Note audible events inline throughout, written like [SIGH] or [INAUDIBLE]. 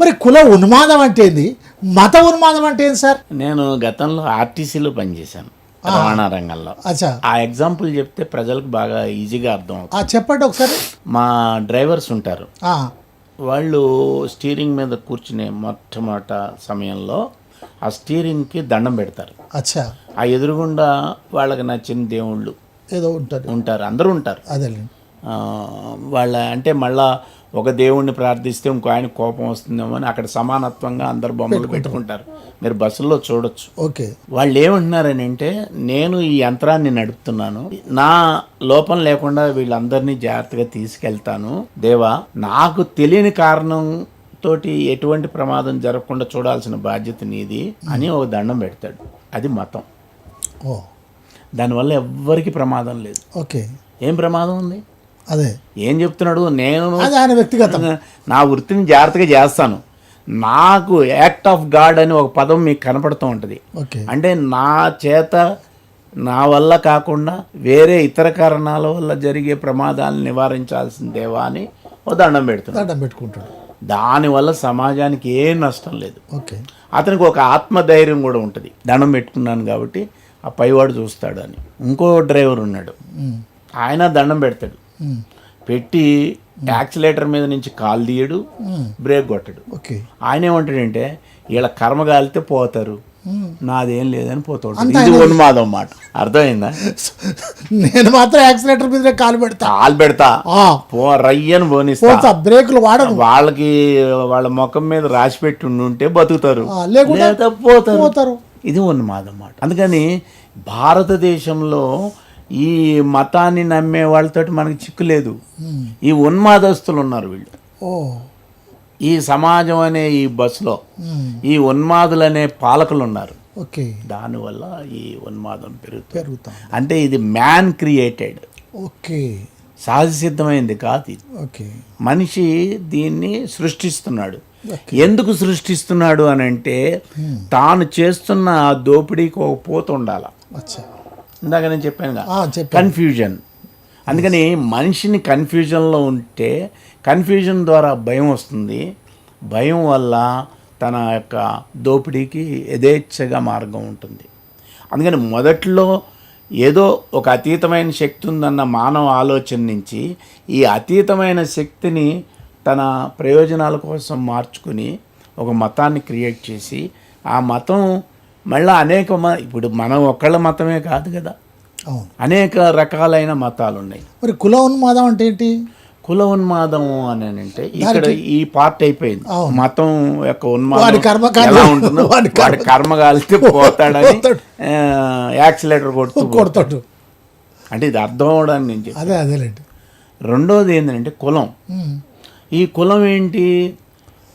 మరి కుల ఉన్మాదం అంటే ఏంది? మత ఉన్మాదం అంటే ఏంది సార్? నేను గతంలో ఆర్టీసీలో పనిచేశాను రవాణా రంగంలో. ఆ ఎగ్జాంపుల్ చెప్తే ప్రజలకు బాగా ఈజీగా అర్థం అవుతుంది. చెప్పండి ఒకసారి. మా డ్రైవర్స్ ఉంటారు. వాళ్ళు స్టీరింగ్ మీద కూర్చునే మొట్టమొదట సమయంలో ఆ స్టీరింగ్కి దండం పెడతారు. అచ్చా. ఆ ఎదురుగుండా వాళ్ళకి నచ్చిన దేవుళ్ళు ఏదో ఉంటుంది ఉంటారు అందరూ ఉంటారు. వాళ్ళ అంటే మళ్ళా ఒక దేవుణ్ణి ప్రార్థిస్తే ఇంకో ఆయన కోపం వస్తుందేమో అని అక్కడ సమానత్వంగా అందరు బొమ్మలు పెట్టుకుంటారు. మీరు బస్సుల్లో చూడొచ్చు. ఓకే. వాళ్ళు ఏమంటున్నారని అంటే నేను ఈ యంత్రాన్ని నడుపుతున్నాను. నా లోపం లేకుండా వీళ్ళందరినీ జాగ్రత్తగా తీసుకెళ్తాను. దేవా నాకు తెలియని కారణం తోటి ఎటువంటి ప్రమాదం జరగకుండా చూడాల్సిన బాధ్యత నీది అని ఒక దండం పెడతాడు. అది మతం. ఓ. దానివల్ల ఎవ్వరికి ప్రమాదం లేదు. ఓకే. ఏం ప్రమాదం ఉంది? అదే. ఏం చెప్తున్నాడు? నేను ఆయన వ్యక్తిగతం. నా వృత్తిని జాగ్రత్తగా చేస్తాను. నాకు యాక్ట్ ఆఫ్ గాడ్ అని ఒక పదం మీకు కనపడుతూ ఉంటుంది. ఓకే. అంటే నా చేత నా వల్ల కాకుండా వేరే ఇతర కారణాల వల్ల జరిగే ప్రమాదాలను నివారించాల్సిన దేవా అని ఓ దండం పెడుతున్నాడు. దండం పెట్టుకుంటాడు. దానివల్ల సమాజానికి ఏ నష్టం లేదు. ఓకే. అతనికి ఒక ఆత్మధైర్యం కూడా ఉంటుంది. దండం పెట్టుకున్నాను కాబట్టి ఆ పైవాడు చూస్తాడు అని. ఇంకో డ్రైవర్ ఉన్నాడు. ఆయన దండం పెడతాడు. పెట్టి యాక్సిలేటర్ మీద నుంచి కాలు తీయడు బ్రేక్ కొట్టడు. ఓకే. ఆయన ఏమంటాడంటే వీళ్ళ కర్మ కాలితే పోతారు. నాదేం లేదని పోతాడు. ఇది ఉన్మాదం మాట. అర్థమైందా? నేను మాత్రం యాక్సిలేటర్ మీద కాలు పెడతా. కాలు పెడతా. పో రయ్యని పోనిస్తా. బ్రేకులు వాడను. వాళ్ళకి వాళ్ళ ముఖం మీద రాసి పెట్టి ఉంటే బతుకుతారు. లేదా పోతారు. పోతారు. ఇది ఉన్మాదం మాట. అందుకని భారతదేశంలో ఈ మతాన్ని నమ్మే వాళ్ళతోటి మనకి చిక్కు లేదు. ఈ ఉన్మాదస్తులు ఉన్నారు వీళ్ళు. ఈ సమాజం అనే ఈ బస్సులో ఈ ఉన్మాదులు అనే పాలకులు ఉన్నారు. ఓకే. దానివల్ల ఈ ఉన్మాదం పెరుగుతుంది. పెరుగుతాం అంటే ఇది మ్యాన్ క్రియేటెడ్. ఓకే. సహజ సిద్ధమైంది కాదు ఇది. ఓకే. మనిషి దీన్ని సృష్టిస్తున్నాడు. ఎందుకు సృష్టిస్తున్నాడు అని అంటే తాను చేస్తున్న ఆ దోపిడీకి ఒక పోత ఉండాల. అచ్చా. ఇందాక నేను చెప్పాను. కన్ఫ్యూజన్ అందుకని మనిషిని కన్ఫ్యూజన్లో ఉంటే కన్ఫ్యూజన్ ద్వారా భయం వస్తుంది. భయం వల్ల తన యొక్క దోపిడీకి యథేచ్ఛగా మార్గం ఉంటుంది. అందుకని మొదట్లో ఏదో ఒక అతీతమైన శక్తి ఉందన్న మానవ ఆలోచన నుంచి ఈ అతీతమైన శక్తిని తన ప్రయోజనాల కోసం మార్చుకుని ఒక మతాన్ని క్రియేట్ చేసి ఆ మతం మళ్ళీ అనేక ఇప్పుడు మనం ఒక్కళ్ళ మతమే కాదు కదా. అవును. అనేక రకాలైన మతాలు ఉన్నాయి మరి కుల ఉన్మాదం అంటే ఏంటి? కుల ఉన్మాదం అని అంటే ఇక్కడ ఈ పార్ట్ అయిపోయింది. మతం యొక్క ఉన్మాదం ఎలా ఉంటుందో వాడి కర్మ కాలితే [LAUGHS] పోతాడని పోతాడు. యాక్సిలేటర్ కొడుతూ కొడతాడు. అంటే ఇది అర్థం అవడానికి నేను. అదే అదేలేండి. రెండోది ఏంటంటే కులం. ఈ కులం ఏంటి?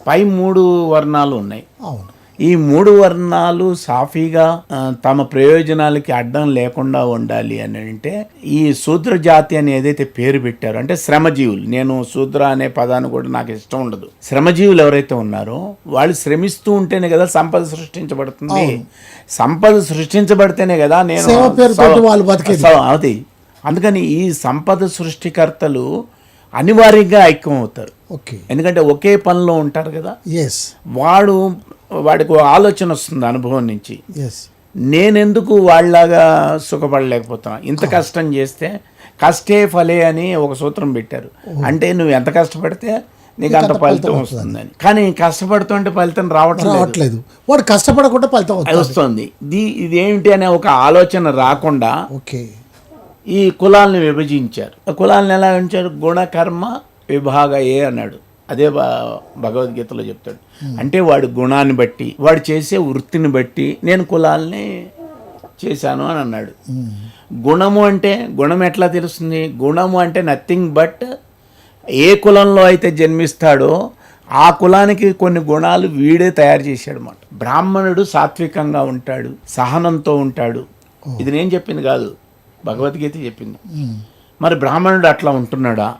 పై మూడు వర్ణాలు ఉన్నాయి. అవును. ఈ మూడు వర్ణాలు సాఫీగా తమ ప్రయోజనాలకి అడ్డం లేకుండా ఉండాలి అని అంటే ఈ శూద్ర జాతి అని ఏదైతే పేరు పెట్టారో అంటే శ్రమజీవులు నేను శూద్ర అనే పదాన్ని కూడా నాకు ఇష్టం ఉండదు. శ్రమజీవులు ఎవరైతే ఉన్నారో వాళ్ళు శ్రమిస్తూ ఉంటేనే కదా సంపద సృష్టించబడుతుంది. సంపద సృష్టించబడితేనే కదా నేను అది. అందుకని ఈ సంపద సృష్టికర్తలు అనివార్యంగా ఐక్యం అవుతారు. ఓకే. ఎందుకంటే ఒకే పనిలో ఉంటారు కదా. ఎస్ వాడు వాడికి ఆలోచన వస్తుంది అనుభవం నుంచి. నేనెందుకు వాళ్ళలాగా సుఖపడలేకపోతున్నా? ఇంత కష్టం చేస్తే కష్టే ఫలే అని ఒక సూత్రం పెట్టారు. అంటే నువ్వు ఎంత కష్టపడితే నీకు అంత ఫలితం వస్తుందని. కానీ కష్టపడుతుంటే ఫలితం రావట్లేదు. రావట్లేదు. వాడు కష్టపడకుండా ఫలితం వస్తుంది. ఇది ఇదేమిటి అనే ఒక ఆలోచన రాకుండా ఓకే. ఈ కులాలను విభజించారు. ఆ కులాలను ఎలా ఉంచారు గుణకర్మ విభాగ ఏ అన్నాడు. అదే భగవద్గీతలో చెప్తాడు. అంటే వాడి గుణాన్ని బట్టి వాడు చేసే వృత్తిని బట్టి నేను కులాల్ని చేశాను అని అన్నాడు. గుణము అంటే గుణం ఎట్లా తెలుస్తుంది? గుణము అంటే నథింగ్ బట్ ఏ కులంలో అయితే జన్మిస్తాడో ఆ కులానికి కొన్ని గుణాలు వీడే తయారు చేశాడు అన్నమాట. బ్రాహ్మణుడు సాత్వికంగా ఉంటాడు సహనంతో ఉంటాడు. ఇది నేను చెప్పింది కాదు. భగవద్గీత చెప్పింది. మరి బ్రాహ్మణుడు అట్లా ఉంటున్నాడా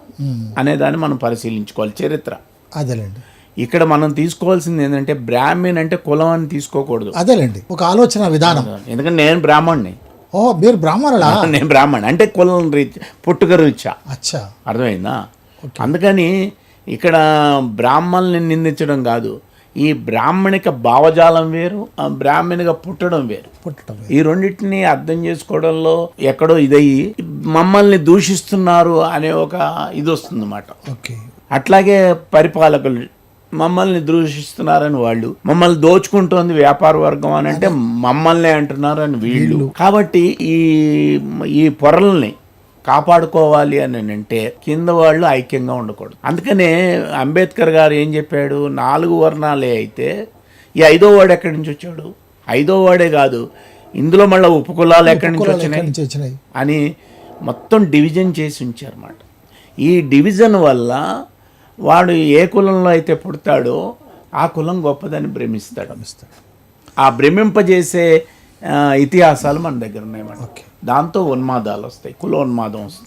అనే దాన్ని మనం పరిశీలించుకోవాలి. చరిత్ర. అదేలేండి. ఇక్కడ మనం తీసుకోవాల్సింది ఏంటంటే బ్రాహ్మణ్ అంటే కులం అని తీసుకోకూడదు. అదేలేండి. ఒక ఆలోచన విధానం. ఎందుకంటే నేను బ్రాహ్మణ్ణి. ఓ మీరు బ్రాహ్మణులా? [LAUGHS] నేను బ్రాహ్మణ్. అంటే కులం రీత్యా పుట్టుక రీత్యా అచ్చా. అర్థమైందా? అందుకని ఇక్కడ బ్రాహ్మణుల్ని నిందించడం కాదు. ఈ బ్రాహ్మణిక భావజాలం వేరు ఆ బ్రాహ్మణిగా పుట్టడం వేరు. పుట్టడం ఈ రెండింటిని అర్థం చేసుకోవడంలో ఎక్కడో ఇదయ్యి మమ్మల్ని దూషిస్తున్నారు అనే ఒక ఇది వస్తుందన్నమాట. ఓకే. అట్లాగే పరిపాలకులు మమ్మల్ని దూషిస్తున్నారని వాళ్ళు మమ్మల్ని దోచుకుంటోంది వ్యాపార వర్గం అని అంటే మమ్మల్ని అంటున్నారు అని వీళ్ళు. కాబట్టి ఈ ఈ పొరల్ని కాపాడుకోవాలి అని అంటే కింద వాళ్ళు ఐక్యంగా ఉండకూడదు. అందుకనే అంబేద్కర్ గారు ఏం చెప్పాడు? నాలుగు వర్ణాలే అయితే ఈ ఐదో వాడు ఎక్కడి నుంచి వచ్చాడు? ఐదో వాడే కాదు ఇందులో మళ్ళీ ఉపకులాలు ఎక్కడి నుంచి కులాలు వచ్చినాయి? ఎక్కడి నుంచి వచ్చినాయి? అని మొత్తం డివిజన్ చేసి ఉంచారన్నమాట. ఈ డివిజన్ వల్ల వాడు ఏ కులంలో అయితే పుడతాడో ఆ కులం గొప్పదని భ్రమిస్తాడు. ఆ భ్రమింపజేసే ఇతిహాసాలు మన దగ్గర ఓకే. దాంతో ఉన్మాదాలు వస్తాయి కులోన్మాదం వస్తుంది.